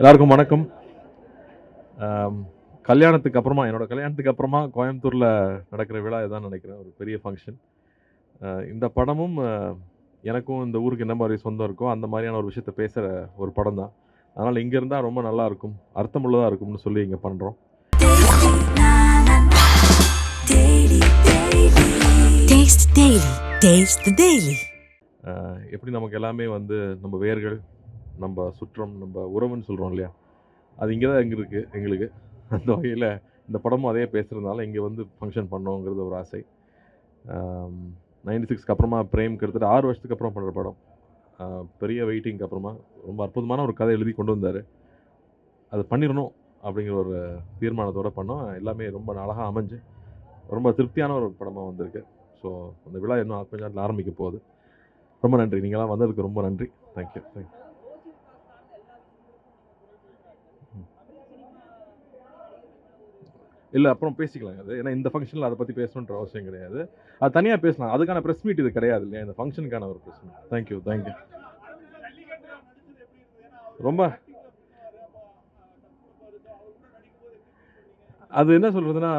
எல்லாருக்கும் வணக்கம். கல்யாணத்துக்கு அப்புறமா என்னோட கல்யாணத்துக்கு அப்புறமா கோயம்புத்தூரில் நடக்கிற விழா இதான் நினைக்கிறேன் ஒரு பெரிய ஃபங்க்ஷன் இந்த படமும் எனக்கும் இந்த ஊருக்கு என்ன மாதிரி சொந்தம் இருக்கோ அந்த மாதிரியான ஒரு விஷயத்தை பேசுகிற ஒரு படம் தான். அதனால் இங்கே இருந்தால் ரொம்ப நல்லா இருக்கும் அர்த்தமுள்ளதாக இருக்கும்னு சொல்லி இங்கே பண்ணுறோம். எப்படி நமக்கு எல்லாமே வந்து நம்ம வேர்கள் நம்ம சுற்றம் நம்ம உறவுன்னு சொல்கிறோம் இல்லையா? அது இங்கே தான் எங்கே இருக்குது எங்களுக்கு. அந்த வகையில் இந்த படமும் அதே பேசுகிறதுனால இங்கே வந்து ஃபங்க்ஷன் பண்ணோங்கிறது ஒரு ஆசை. நைன்டி சிக்ஸ்க்கு அப்புறமா பிரேம் கிட்டத்தட்ட ஆறு வருஷத்துக்கு அப்புறம் பண்ணுற படம். பெரிய வெயிட்டிங்க்கு அப்புறமா ரொம்ப அற்புதமான ஒரு கதை எழுதி கொண்டு வந்தார். அது பண்ணிடணும் அப்படிங்கிற ஒரு தீர்மானத்தோடு பண்ணோம். எல்லாமே ரொம்ப அழகாக அமைஞ்சு ரொம்ப திருப்தியான ஒரு படமாக வந்திருக்கு. ஸோ அந்த விழா இன்னும் கொஞ்ச ஆரம்பிக்க போகுது. ரொம்ப நன்றி. நீங்களாம் வந்ததுக்கு ரொம்ப நன்றி. தேங்க்யூ தேங்க்யூ இல்லை அப்புறம் பேசிக்கலாம். அது ஏன்னா இந்த ஃபங்க்ஷனில் அதை பற்றி பேசணுன்ற அவசியம் கிடையாது. அது தனியாக பேசலாம். அதுக்கான ப்ரெஸ் மீட் இது கிடையாது இல்லையா? இந்த ஃபங்க்ஷனுக்கான ஒரு ப்ரெஸ் மீட் தேங்க்யூ தேங்க்யூ ரொம்ப அது என்ன சொல்கிறதுன்னா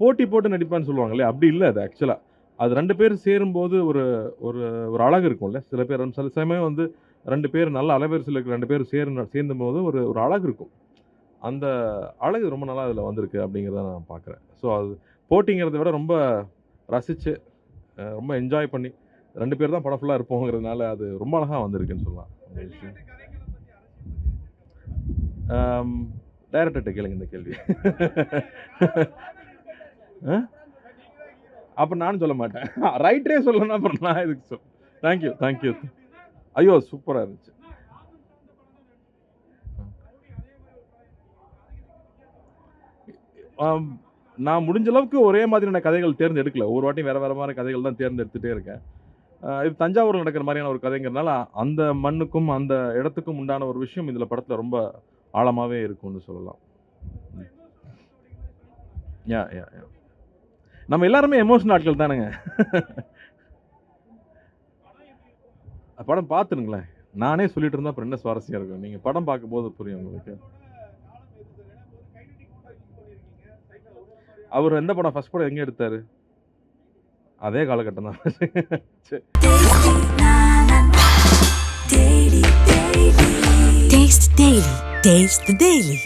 போட்டி போட்டு நடிப்பான்னு சொல்லுவாங்க இல்லையா? அப்படி இல்லை அது ஆக்சுவலாக அது ரெண்டு பேர் சேரும்போது ஒரு ஒரு ஒரு அழகு இருக்கும்ல? சில பேர் சில சமயம் வந்து ரெண்டு பேர் நல்ல அலைவரிசையில் இருக்கிற ரெண்டு பேர் சேர் சேர்ந்தும் போது ஒரு ஒரு அழகு இருக்கும். அந்த அழகு ரொம்ப நல்லா அதில் வந்திருக்கு அப்படிங்கிறத நான் பார்க்குறேன் ஸோ அது போட்டிங்கிறத விட ரொம்ப ரசித்து ரொம்ப என்ஜாய் பண்ணி ரெண்டு பேர் தான் படம் ஃபுல்லாக இருப்போங்கிறதுனால அது ரொம்ப அழகாக வந்திருக்குன்னு சொல்லலாம். டைரக்டர்கிட்ட கேளுங்க இந்த கேள்வி. அப்போ நானும் சொல்ல மாட்டேன். ரைட்டரே சொல்லணும் அப்புறம் நான் இதுக்கு சொல் தேங்க்யூ தேங்க்யூ ஐயோ சூப்பராக இருந்துச்சு. நான் முடிஞ்ச அளவுக்கு ஒரே மாதிரியான கதைகள் தேர்ந்தெடுக்கல. ஒரு வாட்டி வேறு வேற மாதிரி கதைகள் தான் தேர்ந்தெடுத்துகிட்டே இருக்கேன். இது தஞ்சாவூரில் நடக்கிற மாதிரியான ஒரு கதைங்கிறனால அந்த மண்ணுக்கும் அந்த இடத்துக்கும் உண்டான ஒரு விஷயம் இதில் படத்தில் ரொம்ப ஆழமாகவே இருக்கும்னு சொல்லலாம். யா யா யா. நம்ம எல்லாருமே எமோஷனல் ஆட்கள் தானுங்க. படம் பார்த்துருங்களேன் நானே சொல்லிட்டு இருந்தா அப்புறம் என்ன சுவாரஸ்யம் இருக்கும்? நீங்கள் படம் பார்க்கும்போது புரியும் உங்களுக்கு. அவர் எந்த படம்? ஃபர்ஸ்ட் படம் எங்கே எடுத்தார்? அதே காலகட்டம் தான். Taste daily